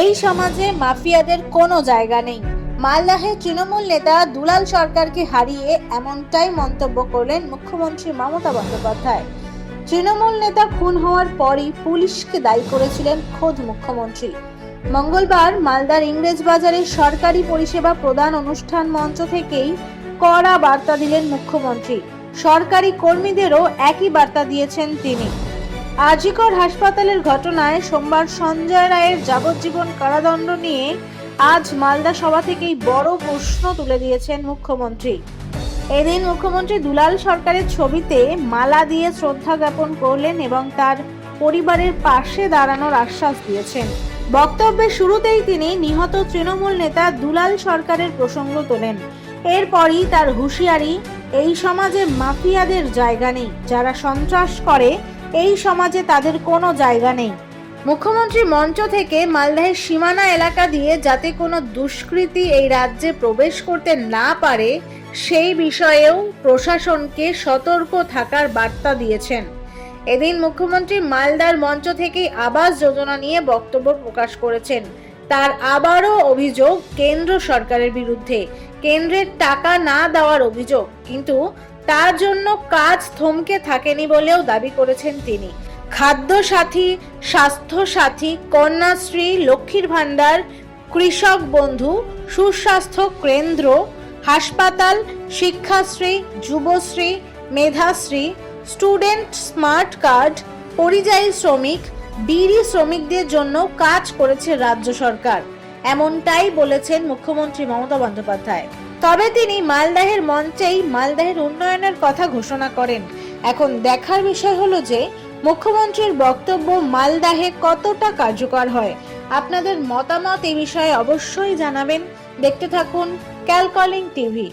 এই সমাজে মাফিয়াদের কোনো জায়গা নেই। মালদাহে তৃণমূল নেতা দুলাল সরকারকে হারিয়ে এমনটাই মন্তব্য করলেন মুখ্যমন্ত্রী মমতা বন্দ্যোপাধ্যায়। তৃণমূল নেতা খুন হওয়ার পরই পুলিশকে দায়ী করেছিলেন খোদ মুখ্যমন্ত্রী। মঙ্গলবার মালদার ইংরেজ বাজারে সরকারি পরিষেবা প্রদান অনুষ্ঠান মঞ্চ থেকেই কড়া বার্তা দিলেন মুখ্যমন্ত্রী। সরকারি কর্মীদেরও একই বার্তা দিয়েছেন তিনি। আজিকর হাসপাতালের ঘটনায় সোমবার সঞ্জয় রায়ের যাবজ্জীবন কারাদণ্ড নিয়ে আজ মালদা সভা থেকেই বড় প্রশ্ন তুলে দিয়েছেন মুখ্যমন্ত্রী। এদিন মুখ্যমন্ত্রী দুলাল সরকারের ছবিতে মালা দিয়ে শ্রদ্ধা জ্ঞাপন করলেন এবং তার পরিবারের পাশে দাঁড়ানোর আশ্বাস দিয়েছেন। বক্তব্যের শুরুতেই তিনি নিহত তৃণমূল নেতা দুলাল সরকারের প্রসঙ্গ তোলেন। এরপরই তার হুঁশিয়ারি, এই সমাজে মাফিয়াদের জায়গা নেই। যারা সন্ত্রাস করে এই সমাজে তাদের কোনো জায়গা নেই। মুখ্যমন্ত্রী মঞ্চ থেকে মালদহের সীমানা এলাকা দিয়ে যাতে কোনো দুষ্কৃতী এই রাজ্যে প্রবেশ করতে না পারে, সেই বিষয়েও প্রশাসনকে সতর্ক থাকার বার্তা দিয়েছেন। এদিন মুখ্যমন্ত্রী মালদার মঞ্চ থেকেই আবাস যোজনা নিয়ে বক্তব্য প্রকাশ করেছেন। তার আবারও অভিযোগ, কেন্দ্র সরকারের বিরুদ্ধে। কেন্দ্রের টাকা না দেওয়ার অভিযোগ, কিন্তু তার জন্য কাজ থমকে থাকেনি বলেও দাবি করেছেন তিনি। খাদ্য সাথী স্বাস্থ্য সাথী কন্যাশ্রী, লক্ষ্মীর ভাণ্ডার, কৃষক বন্ধু, সুস্বাস্থ্য কেন্দ্র, হাসপাতাল, Sikshashree, Yuvashree, Medhashree, student smart card, পরিযায়ী শ্রমিক, বিড়ি শ্রমিকদের জন্য কাজ করেছে রাজ্য সরকার। এমনটাই বলেছেন মুখ্যমন্ত্রী মমতা বন্দ্যোপাধ্যায়। তবে তিনি মালদাহের মঞ্চেই মালদাহের উন্নয়নের কথা ঘোষণা করেন। এখন দেখার বিষয় হলো যে, মুখ্যমন্ত্রীর বক্তব্য মালদাহে কতটা কার্যকর হয়? আপনাদের মতামত এ বিষয়ে অবশ্যই জানাবেন। দেখতে থাকুন ক্যালকলিং টিভি।